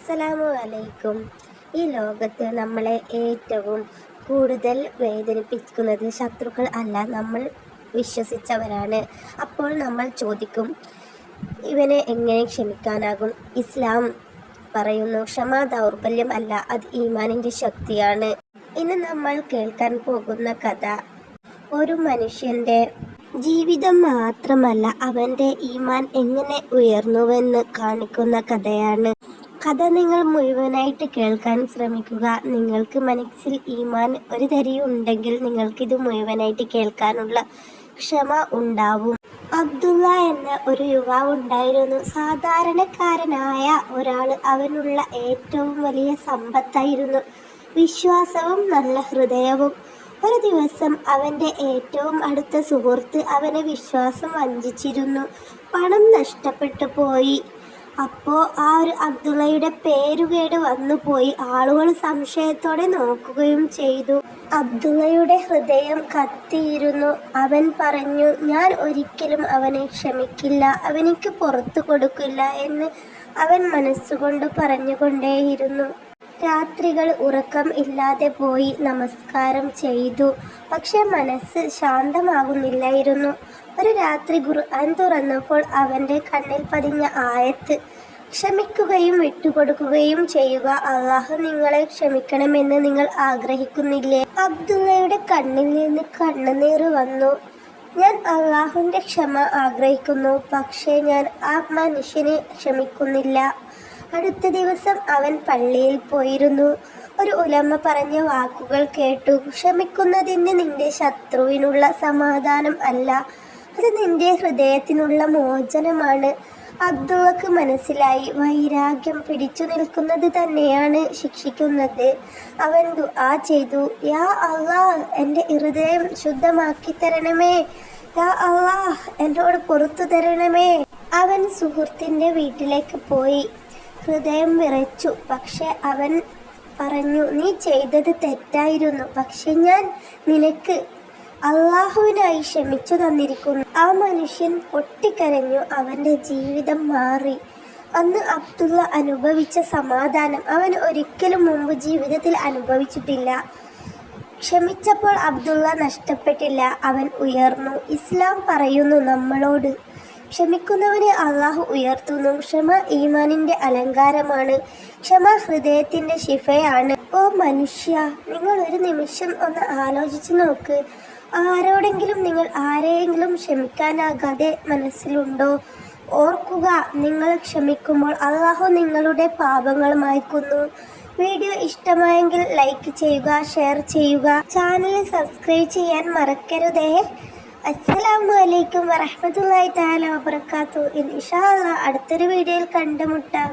അസ്സലാമു അലൈക്കും. ഈ ലോകത്ത് നമ്മളെ ഏറ്റവും കൂടുതൽ വേദനിപ്പിക്കുന്നത് ശത്രുക്കൾ അല്ല നമ്മൾ വിശ്വസിച്ചവരാണ്. അപ്പോൾ നമ്മൾ ചോദിക്കും ഇവനെ എങ്ങനെ ക്ഷമിക്കാനാകും? ഇസ്ലാം പറയുന്നു ക്ഷമാ ദൗർബല്യം അല്ല അത് ഈമാനിന്റെ ശക്തിയാണ്. ഇന്ന് നമ്മൾ കേൾക്കാൻ പോകുന്ന കഥ ഒരു മനുഷ്യന്റെ ജീവിതം മാത്രമല്ല അവന്റെ ഈമാൻ എങ്ങനെ ഉയർന്നുവെന്ന് കാണിക്കുന്ന കഥയാണ്. കഥ നിങ്ങൾ മുഴുവനായിട്ട് കേൾക്കാൻ ശ്രമിക്കുക. നിങ്ങൾക്ക് മനസ്സിൽ ഈമാൻ ഒരു തരിയുണ്ടെങ്കിൽ നിങ്ങൾക്കിത് മുഴുവനായിട്ട് കേൾക്കാനുള്ള ക്ഷമ ഉണ്ടാവും. അബ്ദുള്ള എന്ന ഒരു യുവാവ് ഉണ്ടായിരുന്നു. സാധാരണക്കാരനായ ഒരാൾ അവനുള്ള ഏറ്റവും വലിയ സമ്പത്തായിരുന്നു വിശ്വാസവും നല്ല ഹൃദയവും. ഒരു ദിവസം അവന്റെ ഏറ്റവും അടുത്ത സുഹൃത്ത് അവനെ വിശ്വാസം വഞ്ചിച്ചിരുന്നു. പണം നഷ്ടപ്പെട്ടു പോയി. അപ്പോൾ ആ ഒരു അബ്ദുള്ളയുടെ പേരുകേട് വന്നുപോയി ആളുകൾ സംശയത്തോടെ നോക്കുകയും ചെയ്തു. അബ്ദുള്ളയുടെ ഹൃദയം കത്തിയിരുന്നു. അവൻ പറഞ്ഞു ഞാൻ ഒരിക്കലും അവനെ ക്ഷമിക്കില്ല. അവനിക്ക് പുറത്തു കൊടുക്കില്ല എന്ന് അവൻ മനസ്സുകൊണ്ട് പറഞ്ഞുകൊണ്ടേയിരുന്നു. രാത്രികൾ ഉറക്കം ഇല്ലാതെ പോയി നമസ്കാരം ചെയ്തു. പക്ഷെ മനസ്സ് ശാന്തമാകുന്നില്ലായിരുന്നു. ഒരു രാത്രി ഖുർആൻ തുറന്നപ്പോൾ അവന്റെ കണ്ണിൽ പതിഞ്ഞ ആയത്ത് ക്ഷമിക്കുകയും വിട്ടുകൊടുക്കുകയും ചെയ്യുക. അള്ളാഹു നിങ്ങളെ ക്ഷമിക്കണമെന്ന് നിങ്ങൾ ആഗ്രഹിക്കുന്നില്ലേ? അബ്ദുള്ളയുടെ കണ്ണിൽ നിന്ന് കണ്ണുനീർ വന്നു. ഞാൻ അള്ളാഹുവിന്റെ ക്ഷമ ആഗ്രഹിക്കുന്നു. പക്ഷേ ഞാൻ ആ മനുഷ്യനെ ക്ഷമിക്കുന്നില്ല. അടുത്ത ദിവസം അവൻ പള്ളിയിൽ പോയിരുന്നു. ഒരു ഉലമ്മ പറഞ്ഞ വാക്കുകൾ കേട്ടു. ക്ഷമിക്കുന്നതിന് നിന്റെ ശത്രുവിനുള്ള സമാധാനം അല്ല. അത് നിന്റെ ഹൃദയത്തിനുള്ള മോചനമാണ്. അബ്ദുള്ളക്ക് മനസ്സിലായി. വൈരാഗ്യം പിടിച്ചു നിൽക്കുന്നത് തന്നെയാണ് ശിക്ഷിക്കുന്നത്. അവൻ ദുആ ചെയ്തു. യാ അള്ളാഹ് എന്റെ ഹൃദയം ശുദ്ധമാക്കി തരണമേ. യാ അള്ളാഹ് എന്നോട് പുറത്തു തരണമേ. അവൻ സുഹൃത്തിന്റെ വീട്ടിലേക്ക് പോയി. ഹൃദയം വിറച്ചു. പക്ഷെ അവൻ പറഞ്ഞു നീ ചെയ്തത് തെറ്റായിരുന്നു. പക്ഷെ ഞാൻ നിനക്ക് അള്ളാഹുവിനായി ക്ഷമിച്ചു തന്നിരിക്കുന്നു. ആ മനുഷ്യൻ പൊട്ടിക്കരഞ്ഞു. അവന്റെ ജീവിതം മാറി. അന്ന് അബ്ദുള്ള അനുഭവിച്ച സമാധാനം അവൻ ഒരിക്കലും മുമ്പ് ജീവിതത്തിൽ അനുഭവിച്ചിട്ടില്ല. ക്ഷമിച്ചപ്പോൾ അബ്ദുള്ള നഷ്ടപ്പെട്ടില്ല. അവൻ ഉയർന്നു. ഇസ്ലാം പറയുന്നു നമ്മളോട് ക്ഷമിക്കുന്നവനെ അള്ളാഹു ഉയർത്തുന്നു. ക്ഷമ ഈമാനിന്റെ അലങ്കാരമാണ്. ക്ഷമ ഹൃദയത്തിന്റെ ശിഫയാണ്. ഓ മനുഷ്യ നിങ്ങൾ ഒരു നിമിഷം ഒന്ന് ആലോചിച്ചു നോക്ക്. ആരോടെങ്കിലും നിങ്ങൾ ആരെയെങ്കിലും ക്ഷമിക്കാനാകാതെ മനസ്സിലുണ്ടോ? ഓർക്കുക നിങ്ങൾ ക്ഷമിക്കുമ്പോൾ അള്ളാഹു നിങ്ങളുടെ പാപങ്ങൾ മായ്ക്കുന്നു. വീഡിയോ ഇഷ്ടമായെങ്കിൽ ലൈക്ക് ചെയ്യുക ഷെയർ ചെയ്യുക. ചാനൽ സബ്സ്ക്രൈബ് ചെയ്യാൻ മറക്കരുതേ. അസ്സലാമു അലൈക്കും വറഹ്മത്തുള്ളാഹി തആല വബറകാതുഹു. ഇൻഷാ അടുത്തൊരു വീഡിയോയിൽ കണ്ടുമുട്ടാം.